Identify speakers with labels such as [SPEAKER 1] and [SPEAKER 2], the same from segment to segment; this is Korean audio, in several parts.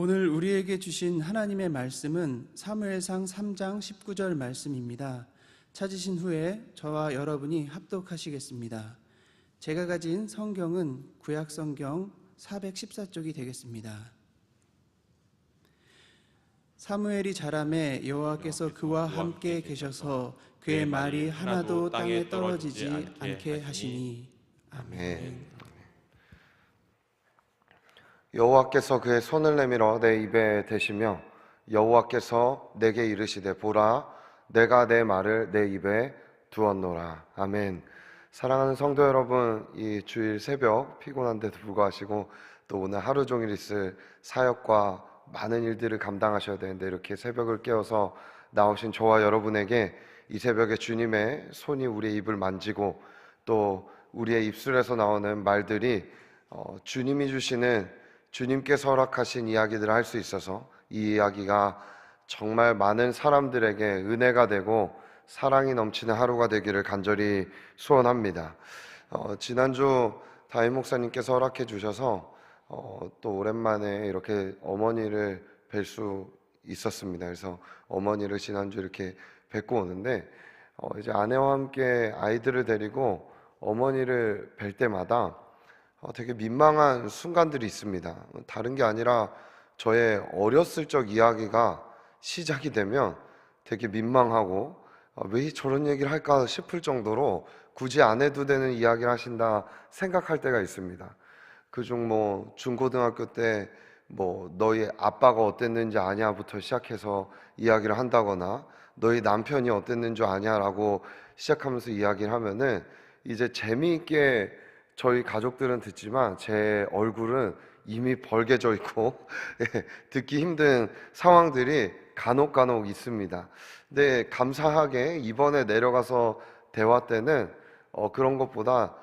[SPEAKER 1] 오늘 우리에게 주신 하나님의 말씀은 사무엘상 3장 19절 말씀입니다. 찾으신 후에 저와 여러분이 합독하시겠습니다. 제가 가진 성경은 구약 성경 414쪽이 되겠습니다. 사무엘이 자라매 여호와께서 그와 함께 계셔서 그의 말이 하나도 땅에 떨어지지 않게 하시니
[SPEAKER 2] 아멘. 여호와께서 그의 손을 내밀어 내 입에 대시며 여호와께서 내게 이르시되 보라 내가 내 말을 내 입에 두었노라. 아멘. 사랑하는 성도 여러분, 이 주일 새벽 피곤한데도 불구하시고 또 오늘 하루 종일 있을 사역과 많은 일들을 감당하셔야 되는데 이렇게 새벽을 깨워서 나오신 저와 여러분에게 이 새벽에 주님의 손이 우리의 입을 만지고 또 우리의 입술에서 나오는 말들이 어, 주님이 주시는 주님께서 허락하신 이야기들을 할 수 있어서 이 이야기가 정말 많은 사람들에게 은혜가 되고 사랑이 넘치는 하루가 되기를 간절히 소원합니다. 어, 지난주 다임 목사님께서 허락해 주셔서 어, 또 오랜만에 이렇게 어머니를 뵐 수 있었습니다. 그래서 어머니를 지난주 이렇게 뵙고 오는데 어, 이제 아내와 함께 아이들을 데리고 어머니를 뵐 때마다 어, 되게 민망한 순간들이 있습니다. 다른 게 아니라 저의 어렸을 적 이야기가 시작이 되면 되게 민망하고 어, 왜 저런 얘기를 할까 싶을 정도로 굳이 안 해도 되는 이야기를 하신다 생각할 때가 있습니다. 그중 뭐 중고등학교 때 뭐 너희 아빠가 어땠는지 아냐부터 시작해서 이야기를 한다거나 너희 남편이 어땠는지 아냐라고 시작하면서 이야기를 하면은 이제 재미있게 저희 가족들은 듣지만 제 얼굴은 이미 벌개져 있고 예, 듣기 힘든 상황들이 간혹 간혹 있습니다. 근데 감사하게 이번에 내려가서 대화 때는 어, 그런 것보다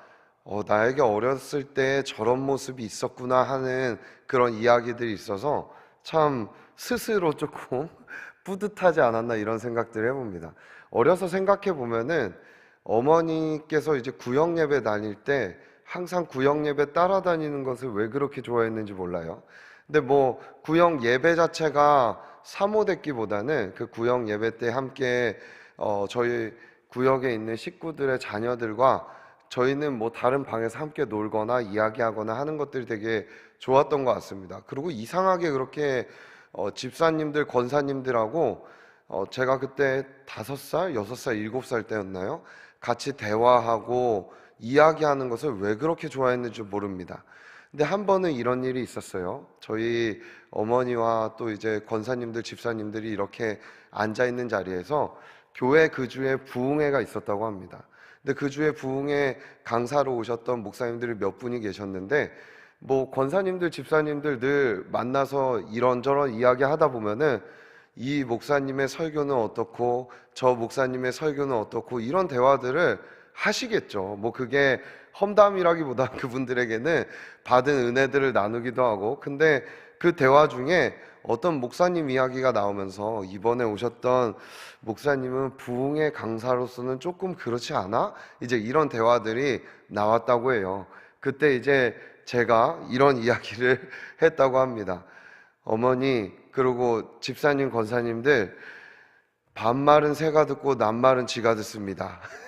[SPEAKER 2] 어, 나에게 어렸을 때 저런 모습이 있었구나 하는 그런 이야기들이 있어서 참 스스로 조금 뿌듯하지 않았나 이런 생각들을 해봅니다. 어려서 생각해 보면은 어머니께서 이제 구역 예배 다닐 때 항상 구역 예배 따라다니는 것을 왜 그렇게 좋아했는지 몰라요. 근데 뭐 구역 예배 자체가 사모됐기보다는 그 구역 예배 때 함께 어 저희 구역에 있는 식구들의 자녀들과 저희는 뭐 다른 방에서 함께 놀거나 이야기하거나 하는 것들이 되게 좋았던 것 같습니다. 그리고 이상하게 그렇게 어 집사님들, 권사님들하고 어 제가 그때 다섯 살, 여섯 살, 일곱 살 때였나요? 같이 대화하고 이야기하는 것을 왜 그렇게 좋아했는지 모릅니다. 근데 한 번은 이런 일이 있었어요. 저희 어머니와 또 이제 권사님들, 집사님들이 이렇게 앉아 있는 자리에서 교회 그 주에 부흥회가 있었다고 합니다. 근데 그 주에 부흥회 강사로 오셨던 목사님들이 몇 분이 계셨는데 뭐 권사님들, 집사님들 늘 만나서 이런저런 이야기 하다 보면은 이 목사님의 설교는 어떻고 저 목사님의 설교는 어떻고 이런 대화들을 하시겠죠. 뭐 그게 험담이라기보다 그분들에게는 받은 은혜들을 나누기도 하고 근데 그 대화 중에 어떤 목사님 이야기가 나오면서 이번에 오셨던 목사님은 부흥의 강사로서는 조금 그렇지 않아? 이제 이런 대화들이 나왔다고 해요. 그때 이제 제가 이런 이야기를 했다고 합니다. 어머니, 그리고 집사님, 권사님들, 반말은 새가 듣고 낱말은 쥐가 듣습니다.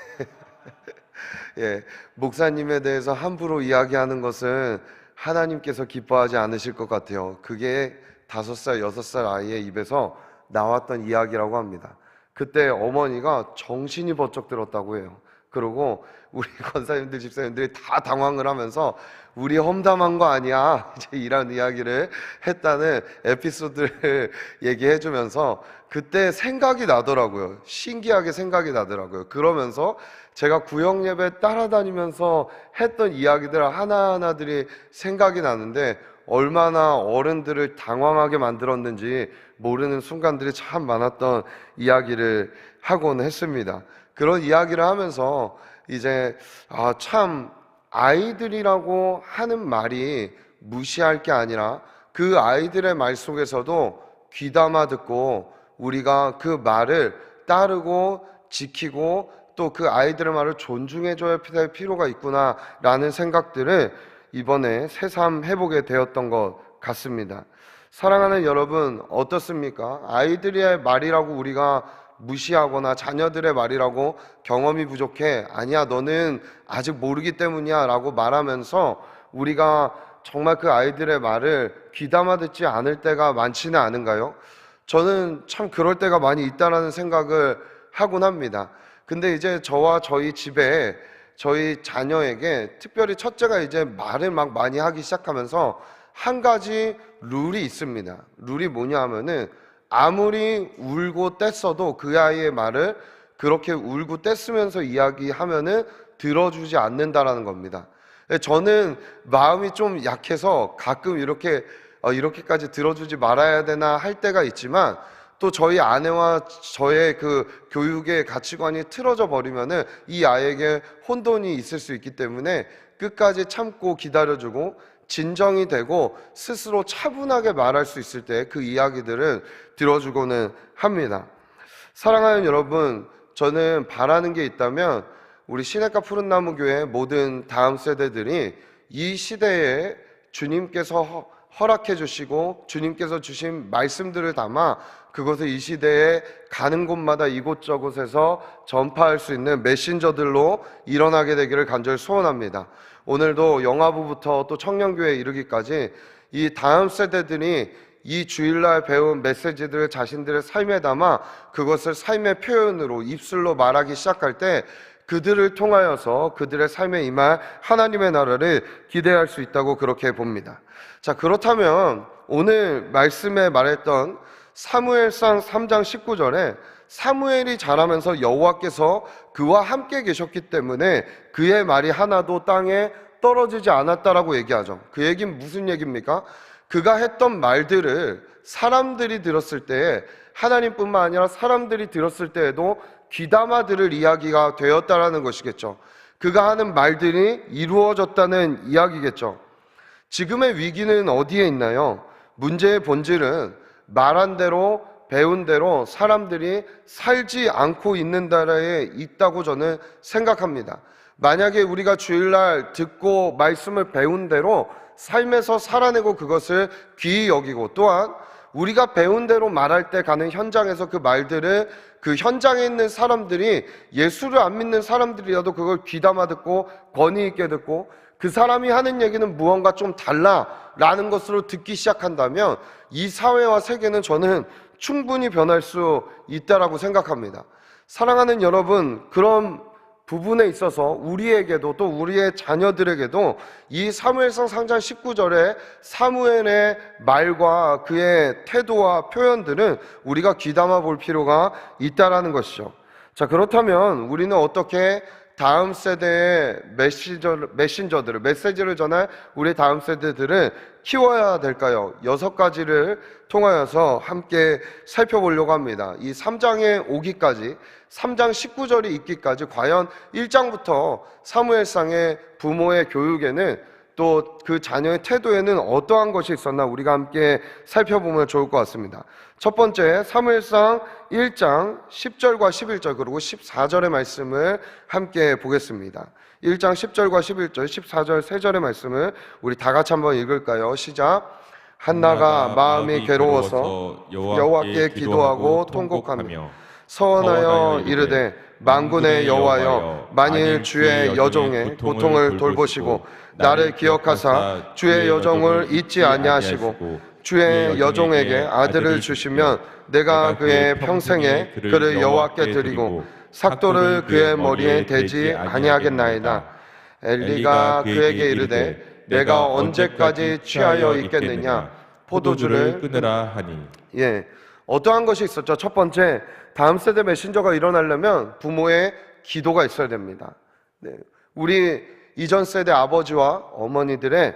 [SPEAKER 2] 예, 목사님에 대해서 함부로 이야기하는 것은 하나님께서 기뻐하지 않으실 것 같아요. 그게 다섯 살, 여섯 살 아이의 입에서 나왔던 이야기라고 합니다. 그때 어머니가 정신이 번쩍 들었다고 해요. 그리고 우리 권사님들, 집사님들이 다 당황을 하면서 우리 험담한 거 아니야. 이제 이런 이야기를 했다는 에피소드를 얘기해 주면서 그때 생각이 나더라고요. 신기하게 생각이 나더라고요. 그러면서 제가 구역 예배 따라다니면서 했던 이야기들 하나하나들이 생각이 나는데 얼마나 어른들을 당황하게 만들었는지 모르는 순간들이 참 많았던 이야기를 하곤 했습니다. 그런 이야기를 하면서 이제 아, 참 아이들이라고 하는 말이 무시할 게 아니라 그 아이들의 말 속에서도 귀담아 듣고 우리가 그 말을 따르고 지키고 또 그 아이들의 말을 존중해줘야 될 필요가 있구나라는 생각들을 이번에 새삼 해보게 되었던 것 같습니다. 사랑하는 여러분, 어떻습니까? 아이들의 말이라고 우리가 무시하거나 자녀들의 말이라고 경험이 부족해. 아니야, 너는 아직 모르기 때문이야. 라고 말하면서 우리가 정말 그 아이들의 말을 귀담아 듣지 않을 때가 많지는 않은가요? 저는 참 그럴 때가 많이 있다라는 생각을 하곤 합니다. 근데 이제 저와 저희 집에 저희 자녀에게 특별히 첫째가 이제 말을 막 많이 하기 시작하면서 한 가지 룰이 있습니다. 룰이 뭐냐 하면은 아무리 울고 뗐어도 그 아이의 말을 그렇게 울고 뗐으면서 이야기하면은 들어주지 않는다라는 겁니다. 저는 마음이 좀 약해서 가끔 이렇게 어, 이렇게까지 들어주지 말아야 되나 할 때가 있지만 또 저희 아내와 저의 그 교육의 가치관이 틀어져 버리면은 이 아이에게 혼돈이 있을 수 있기 때문에 끝까지 참고 기다려주고 진정이 되고 스스로 차분하게 말할 수 있을 때 그 이야기들은 들어주고는 합니다. 사랑하는 여러분, 저는 바라는 게 있다면 우리 시내가 푸른 나무 교회 모든 다음 세대들이 이 시대에 주님께서 허- 허락해 주시고 주님께서 주신 말씀들을 담아 그것을 이 시대에 가는 곳마다 이곳저곳에서 전파할 수 있는 메신저들로 일어나게 되기를 간절히 소원합니다. 오늘도 영화부부터 또 청년교회에 이르기까지 이 다음 세대들이 이 주일날 배운 메시지들을 자신들의 삶에 담아 그것을 삶의 표현으로 입술로 말하기 시작할 때 그들을 통하여서 그들의 삶에 임할 하나님의 나라를 기대할 수 있다고 그렇게 봅니다. 자, 그렇다면 오늘 말씀에 말했던 사무엘상 3장 19절에 사무엘이 자라면서 여호와께서 그와 함께 계셨기 때문에 그의 말이 하나도 땅에 떨어지지 않았다라고 얘기하죠. 그 얘기는 무슨 얘기입니까? 그가 했던 말들을 사람들이 들었을 때에 하나님뿐만 아니라 사람들이 들었을 때에도 귀담아 들을 이야기가 되었다라는 것이겠죠. 그가 하는 말들이 이루어졌다는 이야기겠죠. 지금의 위기는 어디에 있나요? 문제의 본질은 말한 대로 배운 대로 사람들이 살지 않고 있는 나라에 있다고 저는 생각합니다. 만약에 우리가 주일날 듣고 말씀을 배운 대로 삶에서 살아내고 그것을 귀히 여기고 또한 우리가 배운 대로 말할 때 가는 현장에서 그 말들을 그 현장에 있는 사람들이 예수를 안 믿는 사람들이라도 그걸 귀담아 듣고 권위 있게 듣고 그 사람이 하는 얘기는 무언가 좀 달라라는 것으로 듣기 시작한다면 이 사회와 세계는 저는 충분히 변할 수 있다라고 생각합니다. 사랑하는 여러분, 그런 부분에 있어서 우리에게도 또 우리의 자녀들에게도 이 사무엘상 상장 19절에 사무엘의 말과 그의 태도와 표현들은 우리가 귀담아 볼 필요가 있다라는 것이죠. 자, 그렇다면 우리는 어떻게 다음 세대의 메신저, 메신저들을, 메시지를 전할 우리 다음 세대들을 키워야 될까요? 여섯 가지를 통하여서 함께 살펴보려고 합니다. 이 3장에 오기까지, 3장 19절이 있기까지 과연 1장부터 사무엘상의 부모의 교육에는 또 그 자녀의 태도에는 어떠한 것이 있었나 우리가 함께 살펴보면 좋을 것 같습니다. 첫 번째, 사무엘상 1장 10절과 11절 그리고 14절의 말씀을 함께 보겠습니다. 1장 10절과 11절, 14절, 3절의 말씀을 우리 다 같이 한번 읽을까요? 시작. 한나가 마음이 괴로워서 여호와께 기도하고 통곡하며 서원하여 이르되 만군의 여호와여 만일 주의 여종의 고통을 돌보시고 나를 기억하사 주의 여종을 잊지 아니하시고 주의 여종에게 아들을 주시면 내가 그의 평생에 그를 여호와께 드리고 삭도를 그의 머리에 대지 아니하겠나이다. 엘리가 그에게 이르되 내가 언제까지 취하여 있겠느냐? 포도주를
[SPEAKER 3] 끊으라 하니.
[SPEAKER 2] 예. 어떠한 것이 있었죠? 첫 번째, 다음 세대 메신저가 일어나려면 부모의 기도가 있어야 됩니다. 네. 우리 이전 세대 아버지와 어머니들의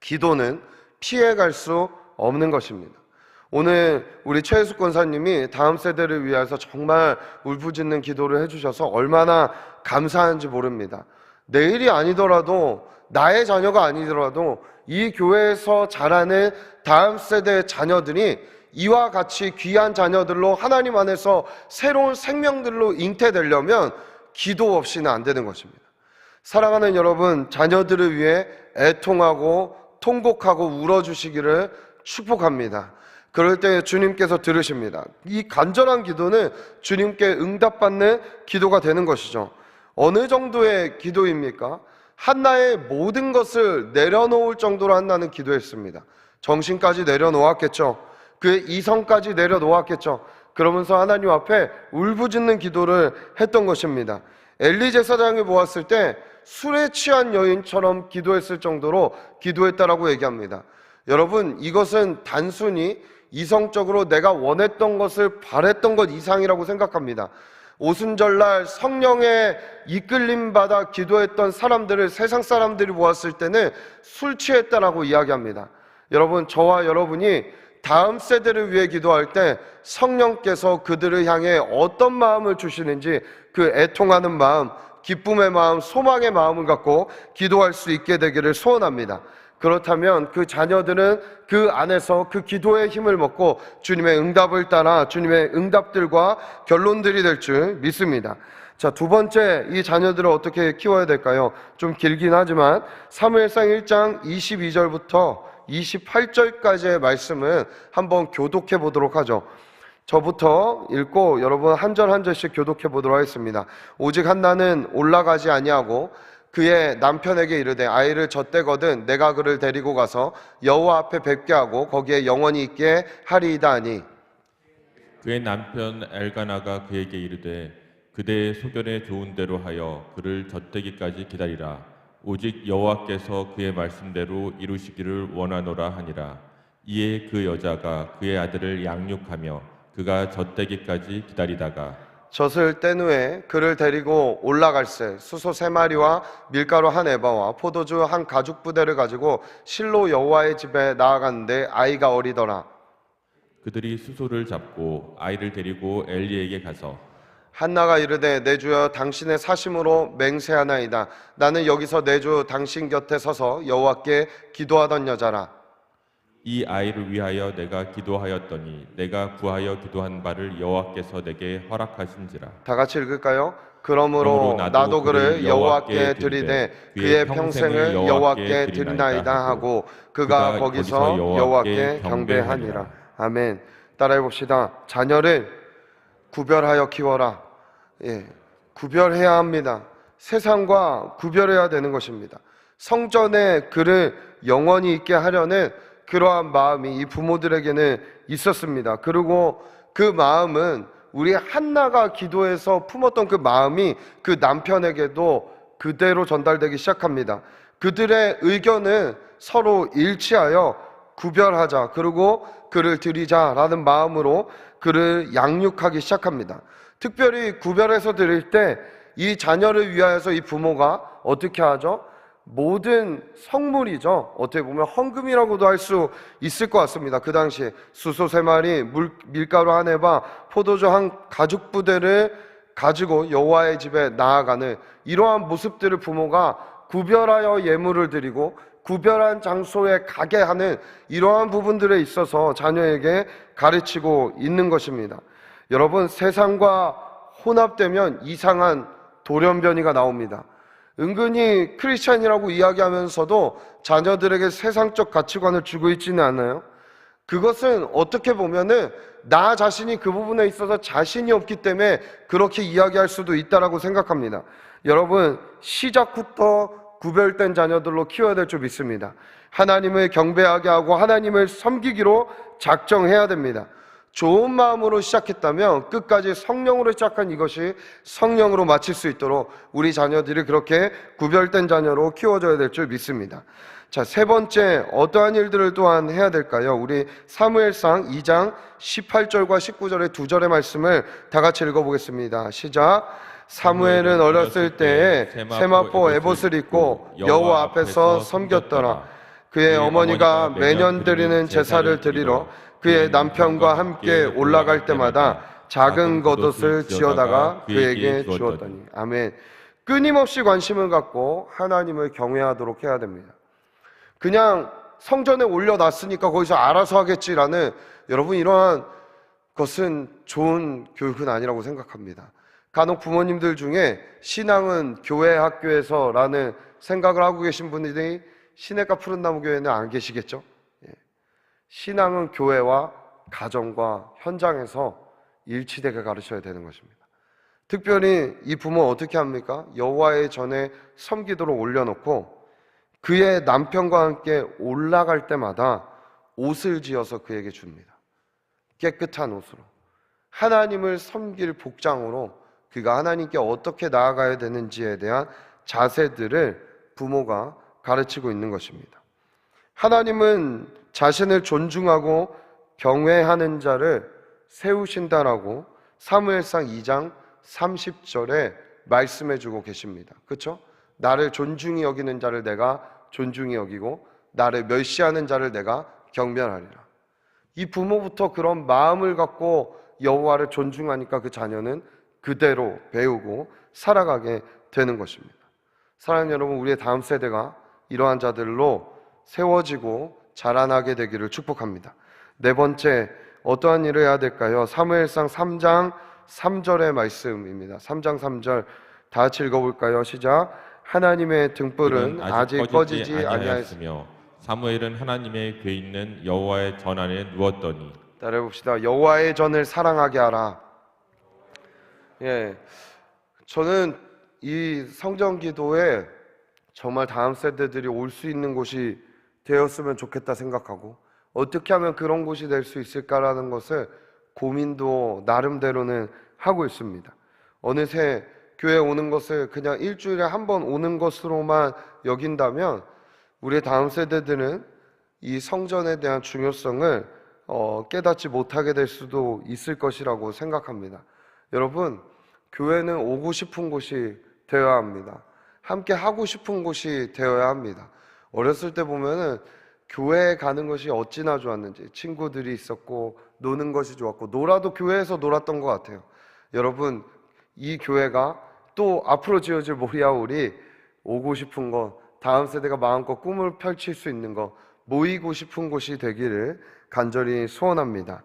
[SPEAKER 2] 기도는 피해갈 수 없는 것입니다. 오늘 우리 최혜숙 권사님이 다음 세대를 위해서 정말 울부짖는 기도를 해주셔서 얼마나 감사한지 모릅니다. 내일이 아니더라도 나의 자녀가 아니더라도 이 교회에서 자라는 다음 세대 자녀들이 이와 같이 귀한 자녀들로 하나님 안에서 새로운 생명들로 잉태되려면 기도 없이는 안 되는 것입니다. 사랑하는 여러분, 자녀들을 위해 애통하고 통곡하고 울어주시기를 축복합니다. 그럴 때 주님께서 들으십니다. 이 간절한 기도는 주님께 응답받는 기도가 되는 것이죠. 어느 정도의 기도입니까? 한나의 모든 것을 내려놓을 정도로 한나는 기도했습니다. 정신까지 내려놓았겠죠. 그의 이성까지 내려놓았겠죠. 그러면서 하나님 앞에 울부짖는 기도를 했던 것입니다. 엘리 제사장을 보았을 때 술에 취한 여인처럼 기도했을 정도로 기도했다라고 얘기합니다. 여러분, 이것은 단순히 이성적으로 내가 원했던 것을 바랬던 것 이상이라고 생각합니다. 오순절날 성령의 이끌림 받아 기도했던 사람들을 세상 사람들이 보았을 때는 술 취했다라고 이야기합니다. 여러분, 저와 여러분이 다음 세대를 위해 기도할 때 성령께서 그들을 향해 어떤 마음을 주시는지 그 애통하는 마음, 기쁨의 마음, 소망의 마음을 갖고 기도할 수 있게 되기를 소원합니다. 그렇다면 그 자녀들은 그 안에서 그 기도의 힘을 먹고 주님의 응답을 따라 주님의 응답들과 결론들이 될 줄 믿습니다. 자, 두 번째 이 자녀들을 어떻게 키워야 될까요? 좀 길긴 하지만 사무엘상 1장 22절부터 28절까지의 말씀은 한번 교독해 보도록 하죠. 저부터 읽고 여러분 한 절 한 절씩 교독해 보도록 하겠습니다. 오직 한나는 올라가지 아니하고 그의 남편에게 이르되 아이를 젖대거든 내가 그를 데리고 가서 여호와 앞에 뵙게 하고 거기에 영원히 있게 하리이다 하니
[SPEAKER 3] 그의 남편 엘가나가 그에게 이르되 그대의 소견에 좋은 대로 하여 그를 젖대기까지 기다리라 오직 여호와께서 그의 말씀대로 이루시기를 원하노라 하니라. 이에 그 여자가 그의 아들을 양육하며 그가 젖대기까지 기다리다가
[SPEAKER 2] 젖을 뗀 후에 그를 데리고 올라갈새 수소 세 마리와 밀가루 한 에바와 포도주 한 가죽 부대를 가지고 실로 여호와의 집에 나아갔는데 아이가 어리더라.
[SPEAKER 3] 그들이 수소를 잡고 아이를 데리고 엘리에게 가서
[SPEAKER 2] 한나가 이르되 내 주여 당신의 사심으로 맹세하나이다. 나는 여기서 내 주 당신 곁에 서서 여호와께 기도하던 여자라.
[SPEAKER 3] 이 아이를 위하여 내가 기도하였더니 내가 구하여 기도한 바를 여호와께서 내게 허락하신지라.
[SPEAKER 2] 다 같이 읽을까요? 그러므로
[SPEAKER 3] 그러므로
[SPEAKER 2] 나도,
[SPEAKER 3] 나도
[SPEAKER 2] 그를 여호와께 드리되 그의 평생을 여호와께 드리나이다 하고 그가 거기서 여호와께
[SPEAKER 3] 경배하니라.
[SPEAKER 2] 아멘. 따라해 봅시다. 자녀를 구별하여 키워라 예 구별해야 합니다 세상과 구별해야 되는 것입니다 성전에 그를 영원히 있게 하려는 그러한 마음이 이 부모들에게는 있었습니다. 그리고 그 마음은 우리 한나가 기도해서 품었던 그 마음이 그 남편에게도 그대로 전달되기 시작합니다. 그들의 의견은 서로 일치하여 구별하자. 그리고 그를 드리자라는 마음으로 그를 양육하기 시작합니다. 특별히 구별해서 드릴 때 이 자녀를 위하여서 이 부모가 어떻게 하죠? 모든 성물이죠. 어떻게 보면 헌금이라고도 할 수 있을 것 같습니다. 그 당시에 수소 세 마리, 물, 밀가루 한 에바, 포도주 한 가죽 부대를 가지고 여호와의 집에 나아가는 이러한 모습들을 부모가 구별하여 예물을 드리고 구별한 장소에 가게 하는 이러한 부분들에 있어서 자녀에게 가르치고 있는 것입니다. 여러분 세상과 혼합되면 이상한 돌연변이가 나옵니다. 은근히 크리스찬이라고 이야기하면서도 자녀들에게 세상적 가치관을 주고 있지는 않아요. 그것은 어떻게 보면은 나 자신이 그 부분에 있어서 자신이 없기 때문에 그렇게 이야기할 수도 있다라고 생각합니다. 여러분, 시작부터 구별된 자녀들로 키워야 될 줄 믿습니다. 하나님을 경배하게 하고 하나님을 섬기기로 작정해야 됩니다. 좋은 마음으로 시작했다면 끝까지 성령으로 시작한 이것이 성령으로 마칠 수 있도록 우리 자녀들이 그렇게 구별된 자녀로 키워져야 될 줄 믿습니다. 자, 세 번째, 어떠한 일들을 또한 해야 될까요? 우리 사무엘상 2장 18절과 19절의 두 절의 말씀을 다 같이 읽어보겠습니다. 시작. 사무엘은 어렸을 때에 세마포 에봇을 입고 여호와 앞에서 섬겼더라. 그의 어머니가 매년 드리는 제사를 드리러 그의 남편과 함께 올라갈 때마다 작은 겉옷을 지어다가 그에게 주었더니 아멘. 끊임없이 관심을 갖고 하나님을 경외하도록 해야 됩니다. 그냥 성전에 올려놨으니까 거기서 알아서 하겠지라는 여러분 이러한 것은 좋은 교육은 아니라고 생각합니다. 간혹 부모님들 중에 신앙은 교회 학교에서라는 생각을 하고 계신 분들이 시내가 푸른 나무 교회는 안 계시겠죠? 예. 신앙은 교회와 가정과 현장에서 일치되게 가르쳐야 되는 것입니다. 특별히 이 부모 어떻게 합니까? 여호와의 전에 섬기도록 올려놓고 그의 남편과 함께 올라갈 때마다 옷을 지어서 그에게 줍니다. 깨끗한 옷으로. 하나님을 섬길 복장으로 그가 하나님께 어떻게 나아가야 되는지에 대한 자세들을 부모가 가르치고 있는 것입니다. 하나님은 자신을 존중하고 경외하는 자를 세우신다라고 사무엘상 2장 30절에 말씀해 주고 계십니다. 그렇죠? 나를 존중히 여기는 자를 내가 존중히 여기고 나를 멸시하는 자를 내가 경멸하리라. 이 부모부터 그런 마음을 갖고 여호와를 존중하니까 그 자녀는 그대로 배우고 살아가게 되는 것입니다. 사랑하는 여러분, 우리의 다음 세대가 이러한 자들로 세워지고 자라나게 되기를 축복합니다. 네 번째, 어떠한 일을 해야 될까요? 사무엘상 3장 3절의 말씀입니다. 3장 3절 다 같이 읽어볼까요? 시작. 하나님의 등불은 아직 꺼지지 아니하였으며
[SPEAKER 3] 아니하였으며 사무엘은 하나님의 궤 있는 여호와의 전 안에 누웠더니
[SPEAKER 2] 따라해 봅시다. 여호와의 전을 사랑하게 하라. 예, 저는 이 성전 기도에 정말 다음 세대들이 올 수 있는 곳이 되었으면 좋겠다 생각하고 어떻게 하면 그런 곳이 될 수 있을까라는 것을 고민도 나름대로는 하고 있습니다. 어느새 교회 오는 것을 그냥 일주일에 한 번 오는 것으로만 여긴다면 우리의 다음 세대들은 이 성전에 대한 중요성을 어, 깨닫지 못하게 될 수도 있을 것이라고 생각합니다. 여러분, 교회는 오고 싶은 곳이 되어야 합니다. 함께 하고 싶은 곳이 되어야 합니다. 어렸을 때 보면은 교회에 가는 것이 어찌나 좋았는지 친구들이 있었고 노는 것이 좋았고 놀아도 교회에서 놀았던 것 같아요. 여러분, 이 교회가 또 앞으로 지어질 모리아울이 오고 싶은 것, 다음 세대가 마음껏 꿈을 펼칠 수 있는 것, 모이고 싶은 곳이 되기를 간절히 소원합니다.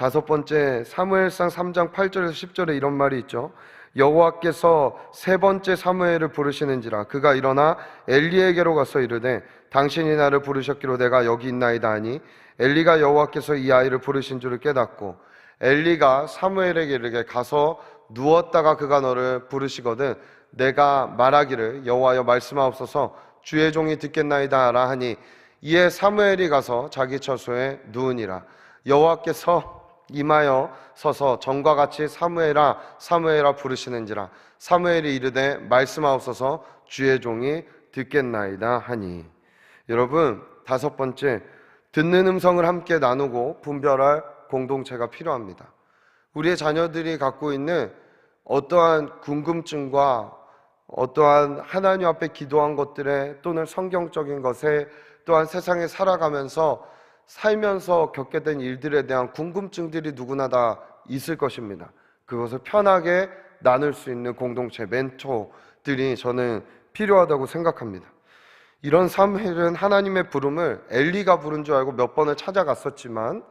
[SPEAKER 2] 다섯 번째 사무엘상 3장 8절에서 10절에 이런 말이 있죠. 여호와께서 세 번째 사무엘을 부르시는지라. 그가 일어나 엘리에게로 가서 이르되 당신이 나를 부르셨기로 내가 여기 있나이다 하니 엘리가 여호와께서 이 아이를 부르신 줄을 깨닫고 엘리가 사무엘에게 이르게 가서 누웠다가 그가 너를 부르시거든 내가 말하기를 여호와여 말씀하옵소서. 주의 종이 듣겠나이다 하라 하니 이에 사무엘이 가서 자기 처소에 누우니라. 여호와께서 임하여 서서 전과 같이 사무엘아 사무엘아 부르시는지라 사무엘이 이르되 말씀하옵소서 주의 종이 듣겠나이다 하니 여러분 다섯 번째 듣는 음성을 함께 나누고 분별할 공동체가 필요합니다. 우리의 자녀들이 갖고 있는 어떠한 궁금증과 어떠한 하나님 앞에 기도한 것들에 또는 성경적인 것에 또한 세상에 살아가면서 살면서 겪게 된 일들에 대한 궁금증들이 누구나 다 있을 것입니다. 그것을 편하게 나눌 수 있는 공동체 멘토들이 저는 필요하다고 생각합니다. 이런 사무엘은 하나님의 부름을 엘리가 부른 줄 알고 몇 번을 찾아갔었지만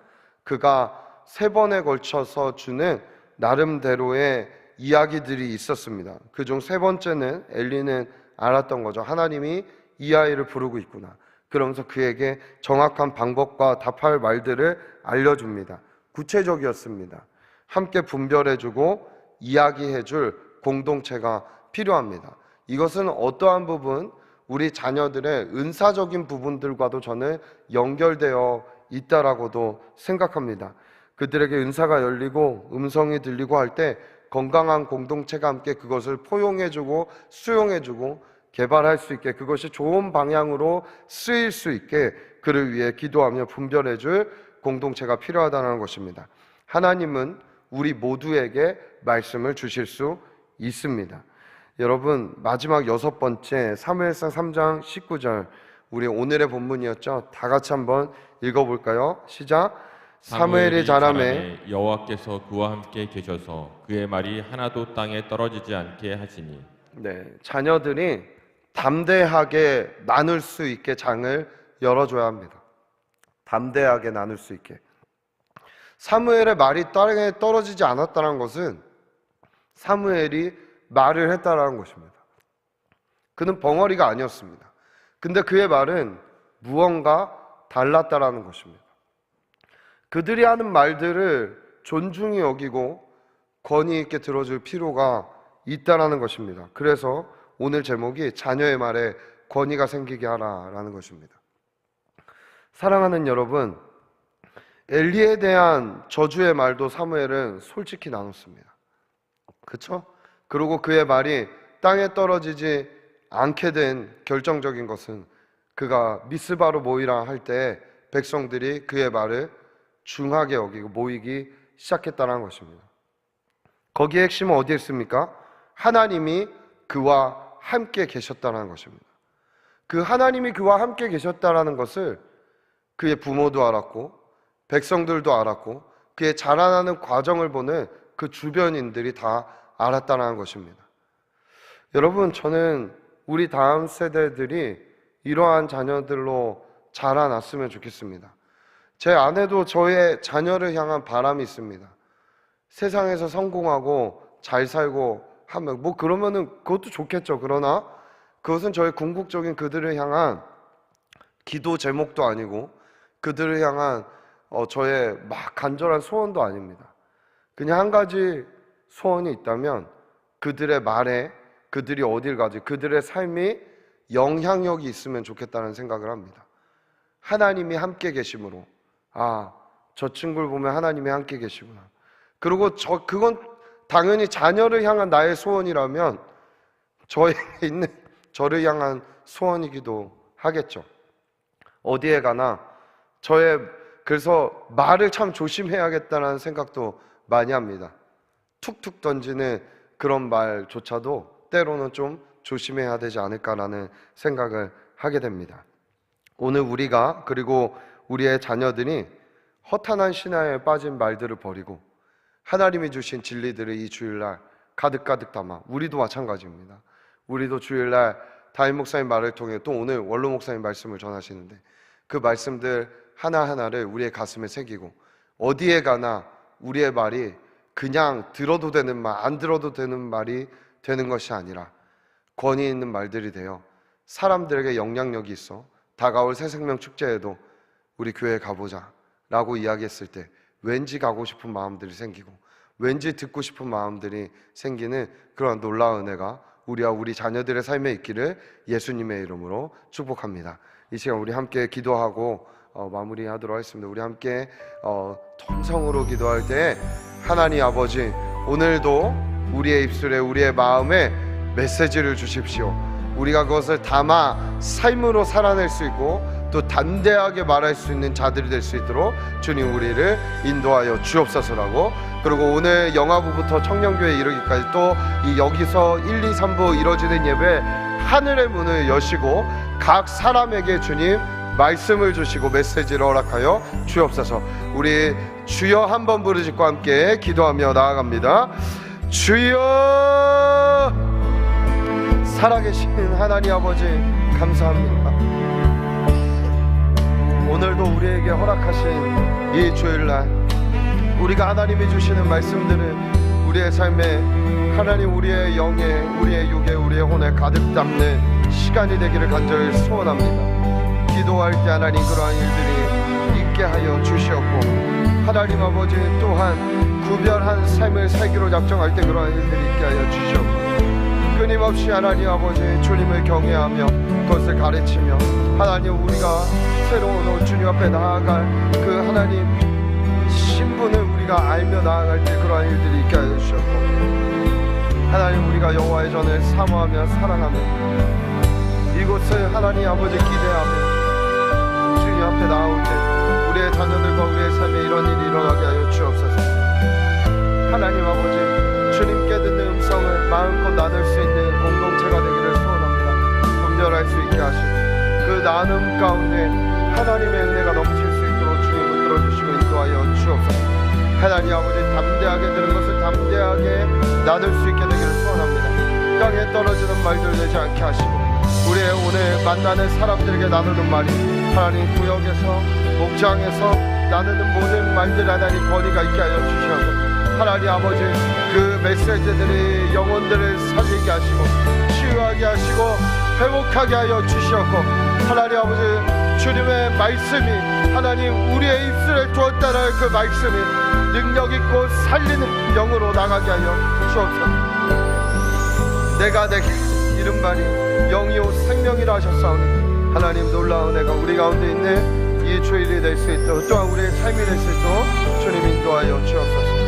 [SPEAKER 2] 그가 세 번에 걸쳐서 주는 나름대로의 이야기들이 있었습니다. 그중 세 번째는 엘리는 알았던 거죠. 하나님이 이 아이를 부르고 있구나. 그러면서 그에게 정확한 방법과 답할 말들을 알려줍니다. 구체적이었습니다. 함께 분별해주고 이야기해줄 공동체가 필요합니다. 이것은 어떠한 부분, 우리 자녀들의 은사적인 부분들과도 저는 연결되어 있다라고도 생각합니다. 그들에게 은사가 열리고 음성이 들리고 할 때 건강한 공동체가 함께 그것을 포용해주고 수용해주고 개발할 수 있게 그것이 좋은 방향으로 쓰일 수 있게 그를 위해 기도하며 분별해 줄 공동체가 필요하다는 것입니다. 하나님은 우리 모두에게 말씀을 주실 수 있습니다. 여러분 마지막 여섯 번째 사무엘상 3장 19절 우리 오늘의 본문이었죠. 다 같이 한번 읽어 볼까요? 시작. 사무엘이 자라매
[SPEAKER 3] 여호와께서 그와 함께 계셔서 그의 말이 하나도 땅에 떨어지지 않게 하시니
[SPEAKER 2] 네, 자녀들이 담대하게 나눌 수 있게 장을 열어줘야 합니다. 담대하게 나눌 수 있게. 사무엘의 말이 땅에 떨어지지 않았다는 것은 사무엘이 말을 했다라는 것입니다. 그는 벙어리가 아니었습니다. 근데 그의 말은 무언가 달랐다라는 것입니다. 그들이 하는 말들을 존중히 여기고 권위 있게 들어줄 필요가 있다라는 것입니다. 그래서 오늘 제목이 자녀의 말에 권위가 생기게 하라라는 것입니다. 사랑하는 여러분, 엘리에 대한 저주의 말도 사무엘은 솔직히 나눴습니다. 그렇죠? 그리고 그의 말이 땅에 떨어지지 않게 된 결정적인 것은 그가 미스바로 모이라 할 때 백성들이 그의 말을 중하게 여기고 모이기 시작했다는 것입니다. 거기에 핵심은 어디에 있습니까? 하나님이 그와 함께 계셨다는 것입니다. 그 하나님이 그와 함께 계셨다는 것을 그의 부모도 알았고 백성들도 알았고 그의 자라나는 과정을 보는 그 주변인들이 다 알았다는 것입니다. 여러분, 저는 우리 다음 세대들이 이러한 자녀들로 자라났으면 좋겠습니다. 제 아내도 저의 자녀를 향한 바람이 있습니다. 세상에서 성공하고 잘 살고 하면 뭐 그러면은 그것도 좋겠죠. 그러나 그것은 저의 궁극적인 그들을 향한 기도 제목도 아니고 그들을 향한 어, 저의 막 간절한 소원도 아닙니다. 그냥 한 가지 소원이 있다면 그들의 말에 그들이 어딜 가지 그들의 삶이 영향력이 있으면 좋겠다는 생각을 합니다. 하나님이 함께 계심으로 아, 저 친구를 보면 하나님이 함께 계시구나. 그리고 저 그건 당연히 자녀를 향한 나의 소원이라면 저에게 있는 저를 향한 소원이기도 하겠죠. 어디에 가나 저의 그래서 말을 참 조심해야겠다는 생각도 많이 합니다. 툭툭 던지는 그런 말조차도 때로는 좀 조심해야 되지 않을까라는 생각을 하게 됩니다. 오늘 우리가 그리고 우리의 자녀들이 허탄한 신화에 빠진 말들을 버리고 하나님이 주신 진리들을 이 주일날 가득가득 담아 우리도 마찬가지입니다. 우리도 주일날 다임 목사님 말을 통해 또 오늘 원로 목사님 말씀을 전하시는데 그 말씀들 하나하나를 우리의 가슴에 새기고 어디에 가나 우리의 말이 그냥 들어도 되는 말, 안 들어도 되는 말이 되는 것이 아니라 권위 있는 말들이 되어 사람들에게 영향력이 있어 다가올 새 생명 축제에도 우리 교회 가보자 라고 이야기했을 때 왠지 가고 싶은 마음들이 생기고 왠지 듣고 싶은 마음들이 생기는 그런 놀라운 은혜가 우리와 우리 자녀들의 삶에 있기를 예수님의 이름으로 축복합니다. 이 시간 우리 함께 기도하고 어, 마무리하도록 하겠습니다. 우리 함께 어, 통성으로 기도할 때 하나님 아버지 오늘도 우리의 입술에 우리의 마음에 메시지를 주십시오. 우리가 그것을 담아 삶으로 살아낼 수 있고 또 담대하게 말할 수 있는 자들이 될 수 있도록 주님 우리를 인도하여 주옵소서라고. 그리고 오늘 영화부부터 청년교회 이르기까지 또 이 여기서 1, 2, 3부 이뤄지는 예배 하늘의 문을 여시고 각 사람에게 주님 말씀을 주시고 메시지를 허락하여 주옵소서. 우리 주여 한 번 부르짖고 함께 기도하며 나아갑니다. 주여! 살아계신 하나님 아버지 감사합니다. 오늘도 우리에게 허락하신 이 주일날 우리가 하나님이 주시는 말씀들을 우리의 삶에 하나님 우리의 영에 우리의 육에 우리의 혼에 가득 담는 시간이 되기를 간절히 소원합니다. 기도할 때 하나님 그러한 일들이 있게 하여 주시옵고 하나님 아버지 또한 구별한 삶을 살기로 작정할 때 그러한 일들이 있게 하여 주시옵고 끊임없이 하나님 아버지 주님을 경외하며 그것을 가르치며 하나님 우리가 새로운 옷 주님 앞에 나아갈 그 하나님 신분을 우리가 알며 나아갈 때 그러한 일들이 있게 하여 주셨고 하나님 우리가 여호와의 전을 사모하며 사랑하며 이곳을 하나님 아버지 기대하며 주님 앞에 나올 때 우리의 자녀들과 우리의 삶에 이런 일이 일어나게 하여 주옵소서. 하나님 아버지 음성을 마음껏 나눌 수 있는 공동체가 되기를 소원합니다. 분별할 수 있게 하시고 그 나눔 가운데 하나님의 은혜가 넘칠 수 있도록 주님 붙들어 주시고 인도하여 주옵소서. 하나님 아버지 담대하게 들은 것을 담대하게 나눌 수 있게 되기를 소원합니다. 땅에 떨어지는 말들 되지 않게 하시고 우리의 오늘 만나는 사람들에게 나누는 말이 하나님 구역에서 목장에서 나누는 모든 말들 하나님 권위가 있게 하여 주시옵소서 하나님 아버지 그 메시지들이 영혼들을 살리게 하시고 치유하게 하시고 회복하게 하여 주시옵고 하나님 아버지 주님의 말씀이 하나님 우리의 입술에 주었다는 그 말씀이 능력 있고 살리는 영으로 나가게 하여 주옵소서. 내가 내게 이른말이 영이요 생명이라 하셨사오니 하나님 놀라운 애가 우리 가운데 있는 이 주일이 될 수 있도록 또한 우리의 삶이 될 수 있도록 주님 인도하여 주옵소서.